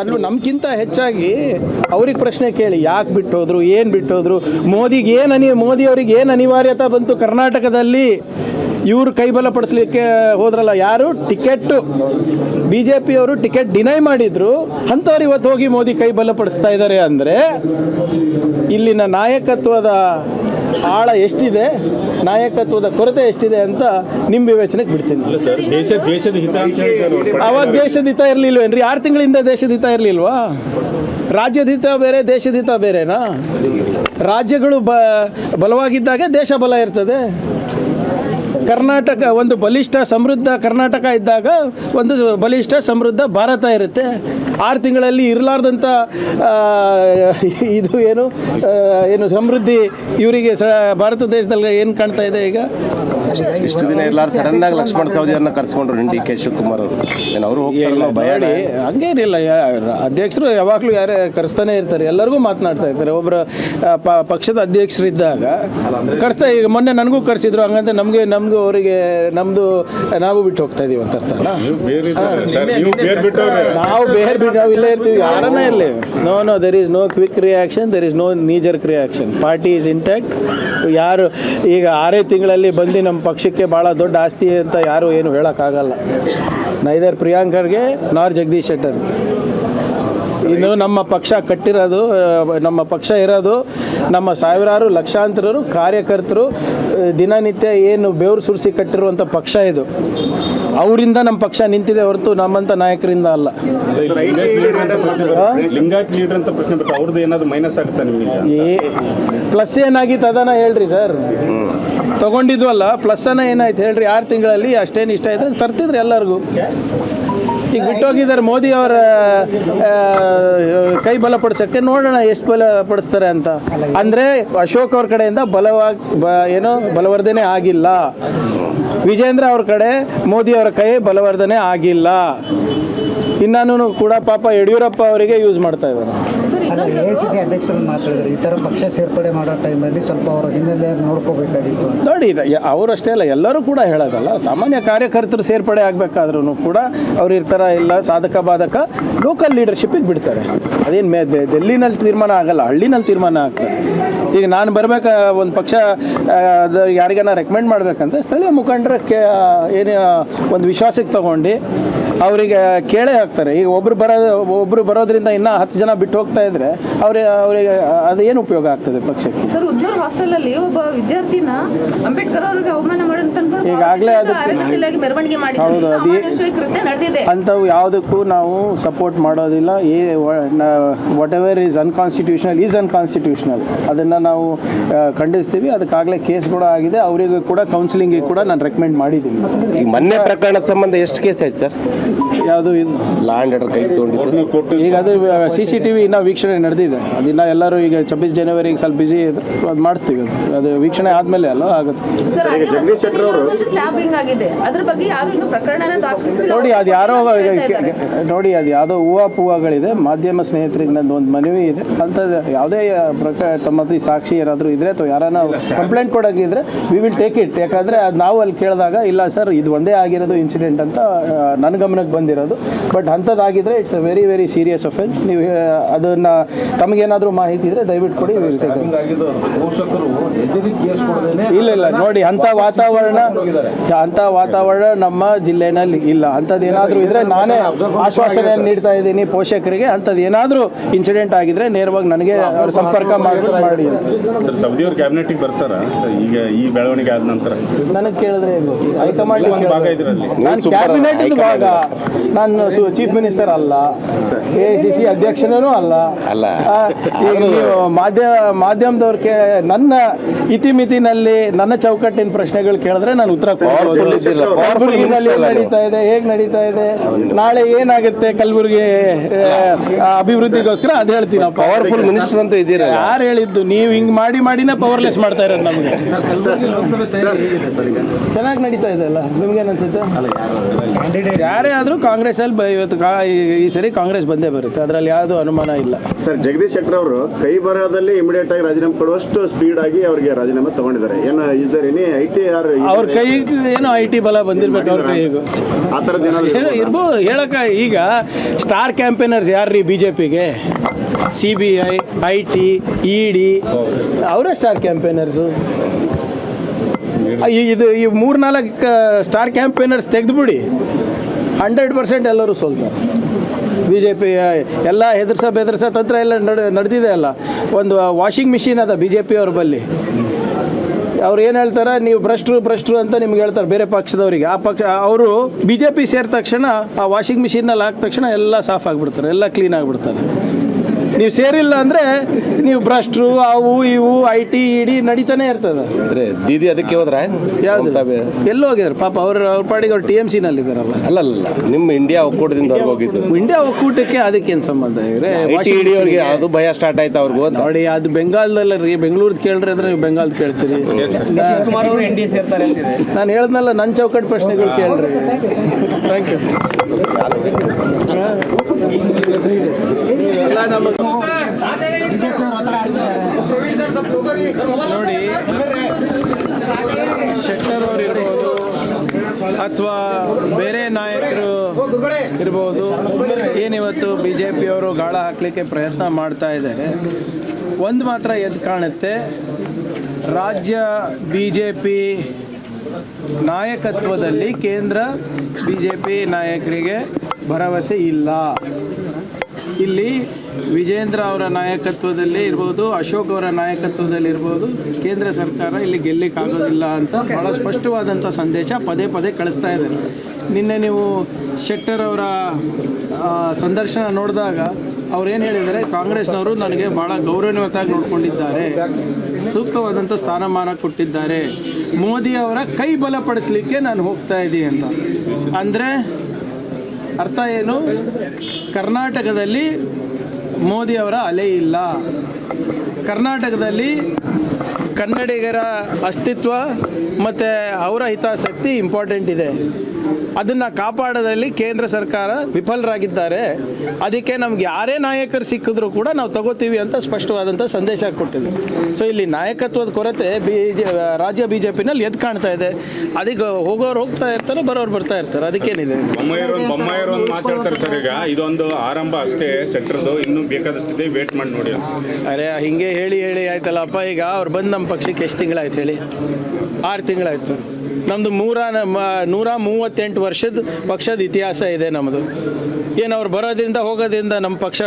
ಅಲ್ಲೂ ನಮ್ಗಿಂತ ಹೆಚ್ಚಾಗಿ ಅವ್ರಿಗೆ ಪ್ರಶ್ನೆ ಕೇಳಿ ಯಾಕೆ ಬಿಟ್ಟು ಹೋದ್ರು ಏನು ಬಿಟ್ಟು ಹೋದ್ರು ಮೋದಿಗೆ ಏನು ಅನಿ ಮೋದಿ ಅವ್ರಿಗೆ ಏನು ಅನಿವಾರ್ಯತೆ ಬಂತು ಕರ್ನಾಟಕದಲ್ಲಿ? ಇವರು ಕೈಬಲಪಡಿಸ್ಲಿಕ್ಕೆ ಹೋದ್ರಲ್ಲ ಯಾರು? ಟಿಕೆಟ್ ಬಿ ಜೆ ಪಿಯವರು ಟಿಕೆಟ್ ಡಿನೈ ಮಾಡಿದ್ರು. ಅಂಥವ್ರು ಇವತ್ತು ಹೋಗಿ ಮೋದಿ ಕೈ ಬಲಪಡಿಸ್ತಾ ಇದ್ದಾರೆ ಅಂದರೆ ಇಲ್ಲಿನ ನಾಯಕತ್ವದ ಆಳ ಎಷ್ಟಿದೆ ನಾಯಕತ್ವದ ಕೊರತೆ ಎಷ್ಟಿದೆ ಅಂತ ನಿಮ್ಮ ವಿವೇಚನೆಗೆ ಬಿಡ್ತೀನಿ. ಸರ್ ದೇಶದ ಹಿತ ಅಂತ ಹೇಳ್ತಾರೆ ಅವಾಗ ದೇಶದ ಹಿತ ಇರಲಿಲ್ವೇನ್ರಿ? ಆರು ತಿಂಗಳಿಂದ ದೇಶದ ಹಿತ ಇರಲಿಲ್ವಾ? ರಾಜ್ಯದ ಹಿತ ಬೇರೆ ದೇಶದ ಹಿತ ಬೇರೆನಾ? ರಾಜ್ಯಗಳು ಬ ಬಲವಾಗಿದ್ದಾಗ ದೇಶ ಬಲ ಇರ್ತದೆ. ಕರ್ನಾಟಕ, ಒಂದು ಬಲಿಷ್ಠ ಸಮೃದ್ಧ ಕರ್ನಾಟಕ ಇದ್ದಾಗ ಒಂದು ಬಲಿಷ್ಠ ಸಮೃದ್ಧ ಭಾರತ ಇರುತ್ತೆ. ಆರು ತಿಂಗಳಲ್ಲಿ ಇರಲಾರ್ದಂಥ ಇದು ಏನು ಏನು ಸಮೃದ್ಧಿ ಇವರಿಗೆ ಸ, ಭಾರತ ದೇಶದಲ್ಲಿ ಏನು ಕಾಣ್ತಾ ಇದೆ ಈಗ? ಇಷ್ಟು ದಿನ ಎಲ್ಲಾರು ಸಡನ್ ಆಗಿ ಲಕ್ಷ್ಮಣ ಸವದಿಯವ್ರನ್ನ ಕರ್ಸ್ಕೊಂಡ್ರು ಡಿ ಕೆ ಶಿವಕುಮಾರ್ ಅವರು. ಏನು ಅವರು ಹೋಗ್ತಾರಲ್ಲ ಭಯ ಹಂಗೇನಿಲ್ಲ ಯಾ- ಅಧ್ಯಕ್ಷರು ಯಾವಾಗಲೂ ಯಾರೇ ಕರೆಸ್ತಾನೆ ಇರ್ತಾರೆ ಎಲ್ಲರಿಗೂ ಮಾತನಾಡ್ತಾ ಇರ್ತಾರೆ. ಒಬ್ಬರು ಪಕ್ಷದ ಅಧ್ಯಕ್ಷರು ಇದ್ದಾಗ ಕರೆಸ್ತಾ ಈಗ ಮೊನ್ನೆ ನನಗೂ ಕರೆಸಿದ್ರು ಹಂಗಂತ ನಮಗೆ ನಮಗೂ ಅವರಿಗೆ ನಮ್ಮದು ನಾವು ಬಿಟ್ಟು ಹೋಗ್ತಾ ಇದೀವಿ ಅಂತ ಅರ್ಥ ನೀವು ಬೇರೆ ನೀವು ಬೇರೆ ಬಿಟ್ಟವ್ರೆ ನಾವು ಬೇರೆ ಬಿಟ್ಟು ನಾವು ಇಲ್ಲೇ ಇರ್ತೀವಿ ಯಾರನ್ನ ಇರಲಿ. No no there is no quick reaction there is no neither reaction party is intact ಯಾರು ಈಗ ಆರೇ ತಿಂಗಳಲ್ಲಿ ಬಂದು ನಮ್ಮ ಪಕ್ಷಕ್ಕೆ ಭಾಳ ದೊಡ್ಡ ಆಸ್ತಿ ಅಂತ ಯಾರು ಏನು ಹೇಳೋಕ್ಕಾಗಲ್ಲ. ನೈದರ್ ಪ್ರಿಯಾಂಕರ್ಗೆ ನಾರ್ ಜಗದೀಶ್ ಶೆಟ್ಟರ್. ಇನ್ನು ನಮ್ಮ ಪಕ್ಷ ಕಟ್ಟಿರೋದು ನಮ್ಮ ಪಕ್ಷ ಇರೋದು ನಮ್ಮ ಸಾವಿರಾರು ಲಕ್ಷಾಂತರರು ಕಾರ್ಯಕರ್ತರು ದಿನನಿತ್ಯ ಏನು ಬೆವರು ಸುರಿಸಿ ಕಟ್ಟಿರುವಂಥ ಪಕ್ಷ ಇದು. ಅವರಿಂದ ನಮ್ಮ ಪಕ್ಷ ನಿಂತಿದೆ ಹೊರತು ನಮ್ಮಂಥ ನಾಯಕರಿಂದ ಅಲ್ಲ. ಲಿಂಗಾಯತ್ ಲೀಡರ್ ಅಂತ ಪ್ರಶ್ನೆ ಬರ್ತದೆ ಅವ್ರದ್ದು ಏನಾದ್ರು ಮೈನಸ್ ಆಗುತ್ತಾ ನಿಮಗೆ ಪ್ಲಸ್ ಏನಾಗಿತ್ತು ಅದನ್ನ ಹೇಳ್ರಿ ಸರ್. ತಗೊಂಡಿದ್ವಲ್ಲ ಪ್ಲಸ್ ಅನ್ನ ಏನಾಯ್ತು ಹೇಳ್ರಿ? ಆರು ತಿಂಗಳಲ್ಲಿ ಅಷ್ಟೇನು ಇಷ್ಟ ಇದ್ರೆ ತರ್ತಿದ್ರು ಎಲ್ಲರಿಗೂ. ಈಗ ಬಿಟ್ಟೋಗಿದ್ದಾರೆ ಮೋದಿ ಅವರ ಕೈ ಕೈ ಬಲಪಡಿಸೋಕ್ಕೆ ನೋಡೋಣ ಎಷ್ಟು ಬಲ ಪಡಿಸ್ತಾರೆ ಅಂತ. ಅಂದರೆ ಅಶೋಕ್ ಅವ್ರ ಕಡೆಯಿಂದ ಬಲವಾಗಿ, ಬ, ಏನೋ, ಬಲವರ್ಧನೆ ಆಗಿಲ್ಲ. ವಿಜೇಂದ್ರ ಅವ್ರ ಕಡೆ ಮೋದಿ ಅವರ ಕೈ ಬಲವರ್ಧನೆ ಆಗಿಲ್ಲ. ಇನ್ನಾನು ಕೂಡ ಪಾಪ ಯಡಿಯೂರಪ್ಪ ಅವರಿಗೆ ಯೂಸ್ ಮಾಡ್ತಾ ಇದ್ದಾರೆ. ಎ ಸಿ ಸಿ ಅಧ್ಯಕ್ಷರು ಮಾತಾಡಿದ್ರು. ಈ ಥರ ಪಕ್ಷ ಸೇರ್ಪಡೆ ಮಾಡೋ ಟೈಮಲ್ಲಿ ಸ್ವಲ್ಪ ಅವರ ಹಿನ್ನೆಲೆ ನೋಡ್ಕೋಬೇಕಾಗಿತ್ತು ನೋಡಿ ಅವರಷ್ಟೇ ಅಲ್ಲ ಎಲ್ಲರೂ ಕೂಡ ಹೇಳೋದಲ್ಲ ಸಾಮಾನ್ಯ ಕಾರ್ಯಕರ್ತರು ಸೇರ್ಪಡೆ ಆಗಬೇಕಾದ್ರೂ ಕೂಡ ಅವ್ರು ಇರ್ತಾರ ಇಲ್ಲ ಸಾಧಕ ಬಾಧಕ ಲೋಕಲ್ ಲೀಡರ್ಶಿಪ್ಪಿಗೆ ಬಿಡ್ತಾರೆ. ಅದೇನು ಮೇ ದೆ- ಡೆಲ್ಲಿನಲ್ಲಿ ತೀರ್ಮಾನ ಆಗಲ್ಲ ಹಳ್ಳಿನಲ್ಲಿ ತೀರ್ಮಾನ ಆಗ್ತದೆ. ಈಗ ನಾನು ಬರಬೇಕ ಒಂದು ಪಕ್ಷ ಯಾರಿಗಾನ ರೆಕಮೆಂಡ್ ಮಾಡಬೇಕಂದ್ರೆ ಸ್ಥಳೀಯ ಮುಖಂಡರ ಕೇ ಏನು ಒಂದು ವಿಶ್ವಾಸಕ್ಕೆ ತಗೊಂಡು ಅವರಿಗೆ ಕೇಳೇ ಹಾಕ್ತಾರೆ ಈಗ ಒಬ್ರು ಬರೋ ಒಬ್ರು ಬರೋದ್ರಿಂದ ಇನ್ನೂ ಹತ್ತು ಜನ ಬಿಟ್ಟು ಹೋಗ್ತಾ ಇದ್ರೆ ಅವ್ರಿಗೆ ಅವರಿಗೆ ಅದು ಏನು ಉಪಯೋಗ ಆಗ್ತದೆ ಪಕ್ಷಕ್ಕೆ? ಸರ್ ಉದ್ಯೋಗ ಹಾಸ್ಟೆಲ್ ಅಲ್ಲಿ ಒಬ್ಬ ವಿದ್ಯಾರ್ಥಿನ ಅಂಬೇಡ್ಕರ್ ಅವರಿಗೆ ಅವಮಾನ ಈಗಾಗಲೇ ಅದು ಮೆರವಣಿಗೆ ಹೌದು, ಅದೇ- ಅಂಥವು ಯಾವುದಕ್ಕೂ ನಾವು ಸಪೋರ್ಟ್ ಮಾಡೋದಿಲ್ಲ. ಏ whatever is unconstitutional is unconstitutional ಅದನ್ನು ನಾವು ಖಂಡಿಸ್ತೀವಿ. ಅದಕ್ಕಾಗಲೇ ಕೇಸ್ ಕೂಡ ಆಗಿದೆ. ಅವರಿಗೂ ಕೂಡ ಕೌನ್ಸಿಲಿಂಗ್ ಕೂಡ ನಾನು ರೆಕಮೆಂಡ್ ಮಾಡಿದ್ದೀನಿ. ಈಗ ಮೊನ್ನೆ ಪ್ರಕರಣ ಸಂಬಂಧ ಎಷ್ಟು ಕೇಸ್ ಆಯ್ತು ಸರ್? ಯಾವುದು ಲ್ಯಾಂಡ್ ಆರ್ಡರ್ ಕೈ ತೊಗೊಂಡಿದ್ದು. ಈಗ ಅದು ಸಿ ಸಿ ಟಿ ವಿ ಇನ್ನೂ ವೀಕ್ಷಣೆ ನಡೆದಿದೆ. ಅದಿನ್ನ ಎಲ್ಲರೂ ಈಗ ಛಬ್ಬೀಸ್ ಜನವರಿಗೆ ಸ್ವಲ್ಪ ಬಿಸಿ ಅದು ಮಾಡಿಸ್ತೀವಿ ಅದು. ಅದು ವೀಕ್ಷಣೆ ಆದಮೇಲೆ ಅಲ್ಲ ಆಗುತ್ತೆ. ಸರ್ ಸ್ಟಾಫಿಂಗ್ ಆಗಿದೆ. ಅದ್ರ ಬಗ್ಗೆ ಯಾರು ಇನ್ನು ಪ್ರಕರಣನ ದಾಖಲಿಸಿಲ್ಲ. ನೋಡಿ ಅದು ಯಾರೋ ನೋಡಿ ಅದು ಯಾವುದೋ ಹೂವು ಪೂವಗಳಿದೆ. ಮಾಧ್ಯಮ ಸ್ನೇಹಿತರಿಗೆ ನಂದು ಒಂದು ಮನವಿ ಇದೆ. ಅಂತ ಯಾವುದೇ ಪ್ರಕಾರ ತಮ್ಮ ಸಾಕ್ಷಿ ಏನಾದರೂ ಇದ್ರೆ ಅಥವಾ ಯಾರನ್ನ ಕಂಪ್ಲೇಂಟ್ ಕೊಡೋಕ್ಕಿದ್ರೆ ವಿ ವಿಲ್ ಟೇಕ್ ಇಟ್ ಯಾಕಂದರೆ ಅದು ನಾವು ಅಲ್ಲಿ ಕೇಳಿದಾಗ ಇಲ್ಲ ಸರ್ ಇದು ಒಂದೇ ಆಗಿರೋದು ಇನ್ಸಿಡೆಂಟ್ ಅಂತ ನನ್ನ ಗಮನಕ್ಕೆ ಬಂದಿರೋದು. But ಅಂಥದ್ದಾಗಿದ್ರೆ it's a very very serious offence ನೀವು ಅದನ್ನು ತಮಗೇನಾದರೂ ಮಾಹಿತಿ ಇದ್ದರೆ ದಯವಿಟ್ಟು ಕೊಡಿ ಇಲ್ಲ ಇಲ್ಲ ನೋಡಿ ಅಂಥ ವಾತಾವರಣ ಅಂಥ ವಾತಾವರಣ ನಮ್ಮ ಜಿಲ್ಲೆನಲ್ಲಿ ಇಲ್ಲ. ಅಂಥದ್ದು ಏನಾದರೂ ಇದ್ರೆ ನಾನೇ ಆಶ್ವಾಸನೆ ನೀಡ್ತಾ ಇದ್ದೀನಿ ಪೋಷಕರಿಗೆ. ಅಂಥದ್ದು ಏನಾದರೂ ಇನ್ಸಿಡೆಂಟ್ ಆಗಿದ್ರೆ ನೇರವಾಗಿ ನನಗೆ ಅವ್ರು ಸಂಪರ್ಕ ಮಾಡಿ ಮಾಡಿ. ಸರ್ ಸೌದಿ ಅವ್ರ ಕ್ಯಾಬಿನೆಟ್ ಬರ್ತಾರ? ಈಗ ಈ ಬೆಳವಣಿಗೆ ಆದ ನಂತರ? ನನಗೆ ಕೇಳಿದ್ರೆ ಹೈಕಮಾಂಡ್ ಒಂದು ಭಾಗ ಇದ್ರಲ್ಲಿ. ನಾನು ಕ್ಯಾಬಿನೆಟ್ ಭಾಗ. ನಾನು ಚೀಫ್ ಮಿನಿಸ್ಟರ್ ಅಲ್ಲ. ಕೆ ಸಿ ಸಿ ಅಧ್ಯಕ್ಷನೂ ಅಲ್ಲ. ಅಲ್ಲ. ಈಗ ನೀವು ಮಾಧ್ಯ ಮಾಧ್ಯಮದವ್ರಿಗೆ ನನ್ನ ಇತಿಮಿತಿನಲ್ಲಿ ನನ್ನ ಚೌಕಟ್ಟಿನ ಪ್ರಶ್ನೆಗಳು ಕೇಳಿದ್ರೆ ನಾನು ಉತ್ತರ ಕಲಬುರಗಿನಲ್ಲಿ ನಡೀತಾ ಇದೆ? ಹೇಗೆ ನಡೀತಾ ಇದೆ? ನಾಳೆ ಏನಾಗುತ್ತೆ? ಕಲ್ಬುರ್ಗಿ ಅಭಿವೃದ್ಧಿಗೋಸ್ಕರ ಅದು ಹೇಳ್ತೀನಿ ಪವರ್ಫುಲ್ ಮಿನಿಸ್ಟರ್ ಅಂತ ಇದ್ದೀರಾ ಯಾರು ಹೇಳಿದ್ದು? ನೀವು ಹಿಂಗ್ ಮಾಡಿ ಮಾಡಿನೇ ಪವರ್ಲೆಸ್ ಮಾಡ್ತಾ ಇರೋದು ನಮಗೆ. ಚೆನ್ನಾಗಿ ನಡೀತಾ ಇದೆ ಅಲ್ಲ? ನಿಮ್ಗೇನು ಅನ್ಸುತ್ತೆ ಯಾರೇ ಆದರೂ ಕಾಂಗ್ರೆಸ್ ಅಲ್ಲಿ ಇವತ್ತು ಈ- ಸರಿ ಕಾಂಗ್ರೆಸ್ ಬಂದೇ ಬರುತ್ತೆ. ಅದರಲ್ಲಿ ಯಾವುದೂ ಅನುಮಾನ ಇಲ್ಲ. ಸರ್ ಜಗದೀಶ್ ಶೆಟ್ಟರ್ ಅವರು ಕೈ ಬರೋದಲ್ಲಿ ಇಮಿಡಿಯೇಟ್ ಆಗಿ ರಾಜೀನಾಮೆ ಕೊಡುವಷ್ಟು ಸ್ಪೀಡ್ ಆಗಿ ಅವರಿಗೆ ರಾಜೀನಾಮೆ ತಗೊಂಡಿದ್ದಾರೆ. ಏನು ಇದ್ದಾರೆ ಏನೇ ಐ ಟಿ ಆರ್ ಅವ್ರ ಕೈ ಏನು ಐ ಟಿ ಬಲ ಬಂದಿರ್ಬೇಕು ಅವ್ರ ಕೈಗೂ. ಆ ಥರದ್ದು ಇರ್ಬೋದು? ಹೇಳಕ್ಕ ಈಗ ಸ್ಟಾರ್ ಕ್ಯಾಂಪೇನರ್ಸ್ ಯಾರ್ರೀ ಬಿ ಜೆ ಪಿಗೆ C B I I T E D ಅವರೇ ಸ್ಟಾರ್ ಕ್ಯಾಂಪೇನರ್ಸು ಇದು, ಈ ಮೂರು ನಾಲ್ಕು ಸ್ಟಾರ್ ಕ್ಯಾಂಪೇನರ್ಸ್ ತೆಗೆದುಬಿಡಿ. ಹಂಡ್ರೆಡ್ ಪರ್ಸೆಂಟ್ ಎಲ್ಲರೂ ಸೋಲ್ತಾರೆ. ಬಿ ಜೆ ಪಿ ಎಲ್ಲ ಹೆದರ್ಸ ಬೆದರ್ಸ ತಂತ್ರ ಎಲ್ಲ ನಡೆ, ನಡೆದಿದೆ ಅಲ್ಲ. ಒಂದು ವಾಷಿಂಗ್ ಮಿಷಿನ್ ಅದ ಬಿ ಜೆ ಪಿ ಅವ್ರ ಬಲ್ಲಿ. ಅವ್ರು ಏನು ಹೇಳ್ತಾರೆ? ನೀವು ಭ್ರಷ್ಟರು ಭ್ರಷ್ಟರು ಅಂತ ನಿಮ್ಗೆ ಹೇಳ್ತಾರೆ ಬೇರೆ ಪಕ್ಷದವರಿಗೆ. ಆ ಪಕ್ಷ, ಅವರು ಬಿ ಜೆ ಪಿ ಸೇರಿದ ತಕ್ಷಣ ಆ ವಾಷಿಂಗ್ ಮಿಷಿನಲ್ಲಿ ಹಾಕಿದ ತಕ್ಷಣ ಎಲ್ಲ ಸಾಫ್ ಆಗಿಬಿಡ್ತಾರೆ, ಎಲ್ಲ ಕ್ಲೀನ್ ಆಗಿಬಿಡ್ತಾರೆ. ನೀವು ಸೇರಿಲ್ಲ ಅಂದರೆ ನೀವು ಭ್ರಷ್ಟರು ಅವು ಇವು ಐ ಟಿ ಇಡಿ ನಡೀತಾನೆ ಇರ್ತದೆ. ಅಂದ್ರೆ ದೀದಿ ಅದಕ್ಕೆ ಹೋದ್ರ? ಯಾವುದು? ಎಲ್ಲಿ ಹೋಗಿದ್ರು? ಪಾಪ ಅವ್ರ ಅವ್ರ ಪಾಡಿಗೆ ಅವ್ರು ಟಿ ಎಂ ಸಿನಲ್ಲಿದ್ದಾರಲ್ಲ ಅಲ್ಲಲ್ಲ ನಿಮ್ಮ ಇಂಡಿಯಾ ಒಕ್ಕೂಟದಿಂದ ಅವ್ರಿಗೆ ಹೋಗಿದ್ದು. ಇಂಡಿಯಾ ಒಕ್ಕೂಟಕ್ಕೆ ಅದಕ್ಕೇನು ಸಂಬಂಧ? ಇದೆ ಐ ಟಿ ಇಡಿ ಅವ್ರಿಗೆ ಅದು ಭಯ ಸ್ಟಾರ್ಟ್ ಆಯ್ತು ಅವ್ರಿಗೂ ನೋಡಿ ಅದು ಬೆಂಗಾಲ್ದಲ್ಲ ರೀ. ಬೆಂಗಳೂರ್ದು ಕೇಳ್ರಿ ಅಂದ್ರೆ ನೀವು ಬೆಂಗಾಲ್ದು ಕೇಳ್ತೀರಿ. ನಾನು ಹೇಳ್ದಲ್ಲ ನನ್ನ ಚೌಕಟ್ಟು ಪ್ರಶ್ನೆಗಳು ಕೇಳ್ರಿ. ಥ್ಯಾಂಕ್ ಯು ನೋಡಿ, ಶೆಟ್ಟರ್ ಅವರು ಇರ್ಬೋದು, ಅಥವಾ ಬೇರೆ ನಾಯಕರು ಇರ್ಬೋದು, ಏನಿವತ್ತು ಬಿ ಜೆ ಪಿಯವರು ಗಾಳ ಹಾಕಲಿಕ್ಕೆ ಪ್ರಯತ್ನ ಮಾಡ್ತಾ ಇದ್ದಾರೆ, ಒಂದು ಮಾತ್ರ ಎದ್ದು ಕಾಣುತ್ತೆ, ರಾಜ್ಯ ಬಿ ಜೆ ಪಿ ನಾಯಕತ್ವದಲ್ಲಿ ಕೇಂದ್ರ ಬಿ ಜೆ ಪಿ ನಾಯಕರಿಗೆ ಭರವಸೆ ಇಲ್ಲ. ಇಲ್ಲಿ ವಿಜೇಂದ್ರ ಅವರ ನಾಯಕತ್ವದಲ್ಲಿ ಇರ್ಬೋದು, ಅಶೋಕ್ ಅವರ ನಾಯಕತ್ವದಲ್ಲಿ ಇರ್ಬೋದು, ಕೇಂದ್ರ ಸರ್ಕಾರ ಇಲ್ಲಿ ಗೆಲ್ಲಿಕ್ಕಾಗೋದಿಲ್ಲ ಅಂತ ಭಾಳ ಸ್ಪಷ್ಟವಾದಂಥ ಸಂದೇಶ ಪದೇ ಪದೇ ಕಳಿಸ್ತಾ ಇದ್ದಾರೆ ನಿನ್ನೆ ನೀವು ಶೆಟ್ಟರ್ ಅವರ ಸಂದರ್ಶನ ನೋಡಿದಾಗ ಅವ್ರೇನು ಏನು ಹೇಳಿದ್ದಾರೆ, ಕಾಂಗ್ರೆಸ್ನವರು ನನಗೆ ಭಾಳ ಗೌರವಯುತವಾಗಿ ನೋಡಿಕೊಂಡಿದ್ದಾರೆ ಸೂಕ್ತವಾದಂಥ ಸ್ಥಾನಮಾನ ಕೊಟ್ಟಿದ್ದಾರೆ, ಮೋದಿ ಅವರ ಕೈ ಬಲಪಡಿಸಲಿಕ್ಕೆ ನಾನು ಹೋಗ್ತಾ ಇದ್ದೀನಿ ಅಂತ. ಅಂದರೆ ಅರ್ಥ ಏನು? ಕರ್ನಾಟಕದಲ್ಲಿ ಮೋದಿ ಅವರ ಅಲೆ ಇಲ್ಲ. ಕರ್ನಾಟಕದಲ್ಲಿ ಕನ್ನಡಿಗರ ಅಸ್ತಿತ್ವ ಮತ್ತು ಅವರ ಹಿತಾಸಕ್ತಿ ಇಂಪಾರ್ಟೆಂಟ್ ಇದೆ. ಅದನ್ನು ಕಾಪಾಡದಲ್ಲಿ ಕೇಂದ್ರ ಸರ್ಕಾರ ವಿಫಲರಾಗಿದ್ದಾರೆ. ಅದಕ್ಕೆ ನಮ್ಗೆ ಯಾರೇ ನಾಯಕರು ಸಿಕ್ಕಿದ್ರು ಕೂಡ ನಾವು ತಗೋತೀವಿ ಅಂತ ಸ್ಪಷ್ಟವಾದಂಥ ಸಂದೇಶ ಕೊಟ್ಟಿದೆ ಸೊ ಇಲ್ಲಿ ನಾಯಕತ್ವದ ಕೊರತೆ ಬಿ ಜೆ ರಾಜ್ಯ ಬಿ ಜೆ ಪಿನಲ್ಲಿ ಎದ್ದು ಕಾಣ್ತಾ ಇದೆ. ಅದಕ್ಕೆ ಹೋಗೋರು ಹೋಗ್ತಾ ಇರ್ತಾರೆ ಬರೋರು ಬರ್ತಾ ಇರ್ತಾರೆ. ಅದಕ್ಕೇನಿದೆ? ಬೊಮ್ಮಾಯಿರು ಒಂದು ಮಾತಾಡ್ತಾರೆ ಸರ್ ಈಗ. ಇದೊಂದು ಆರಂಭ ಅಷ್ಟೇ ಸೆಟ್ರದ್ದು ಇನ್ನೂ ಬೇಕಾದಷ್ಟಿದೆ ವೇಟ್ ಮಾಡಿ ನೋಡಿ ಅರೆ ಹಿಂಗೆ ಹೇಳಿ ಹೇಳಿ ಆಯ್ತಲ್ಲಪ್ಪ. ಈಗ ಅವ್ರು ಬಂದು ನಮ್ಮ ಪಕ್ಷಕ್ಕೆ ಎಷ್ಟು ತಿಂಗಳಾಯ್ತು ಹೇಳಿ? ಆರು ತಿಂಗಳಾಯ್ತು. ನಮ್ಮದು ಮೂರ ನೂರ ಮೂವತ್ತೆಂಟು ವರ್ಷದ ಪಕ್ಷದ ಇತಿಹಾಸ ಇದೆ ನಮ್ಮದು ಏನು ಅವ್ರು ಬರೋದ್ರಿಂದ ಹೋಗೋದ್ರಿಂದ ನಮ್ಮ ಪಕ್ಷ,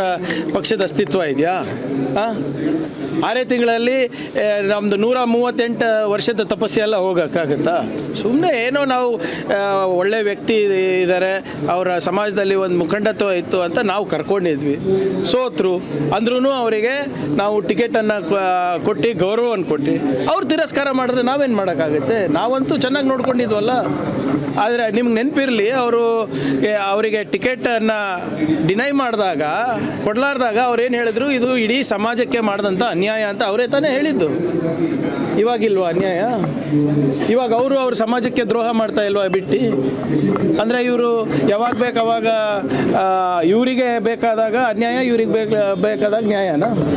ಪಕ್ಷದ ಅಸ್ತಿತ್ವ ಇದೆಯಾ? ಆರೇ ತಿಂಗಳಲ್ಲಿ ನಮ್ಮದು ನೂರ ಮೂವತ್ತೆಂಟು ವರ್ಷದ ತಪಸ್ಸೆ ಎಲ್ಲ ಹೋಗೋಕ್ಕಾಗುತ್ತಾ? ಸುಮ್ಮನೆ ಏನೋ ನಾವು ಒಳ್ಳೆ ವ್ಯಕ್ತಿ ಇದ್ದಾರೆ ಅವರ ಸಮಾಜದಲ್ಲಿ ಒಂದು ಮುಖಂಡತ್ವ ಇತ್ತು ಅಂತ ನಾವು ಕರ್ಕೊಂಡಿದ್ವಿ. ಸೋತರು. ಅಂದ್ರೂ ಅವರಿಗೆ ನಾವು ಟಿಕೆಟನ್ನು ಕೊಟ್ಟು, ಗೌರವವನ್ನು ಕೊಟ್ಟು. ಅವ್ರು ತಿರಸ್ಕಾರ ಮಾಡಿದ್ರೆ ನಾವೇನು ಮಾಡೋಕ್ಕಾಗುತ್ತೆ? ನಾವಂತೂ ಚೆನ್ನಾಗಿ ನೋಡ್ಕೊಂಡಿದ್ವಲ್ಲ. ಆದರೆ ನಿಮ್ಗೆ ನೆನಪಿರಲಿ, ಅವರು ಅವರಿಗೆ ಟಿಕೆಟನ್ನು ಡಿನೈ ಮಾಡಿದಾಗ, ಕೊಡಲಾರ್ದಾಗ ಅವ್ರೇನು ಹೇಳಿದ್ರು, ಇದು ಇಡೀ ಸಮಾಜಕ್ಕೆ ಮಾಡಿದಂಥ ಅನ್ಯಾಯ ಅಂತ ಅವರೇ ತಾನೇ ಹೇಳಿದ್ದು. ಇವಾಗಿಲ್ವಾ ಅನ್ಯಾಯ? ಇವಾಗ ಅವರು ಅವ್ರ ಸಮಾಜಕ್ಕೆ ದ್ರೋಹ ಮಾಡ್ತಾ ಇಲ್ವಾ ಬಿಟ್ಟು? ಅಂದರೆ ಇವರು ಯಾವಾಗ ಬೇಕು ಅವಾಗ ಇವರಿಗೆ ಬೇಕಾದಾಗ ಅನ್ಯಾಯ, ಇವ್ರಿಗೆ ಬೇಕು, ಬೇಕಾದಾಗ ನ್ಯಾಯನಾ?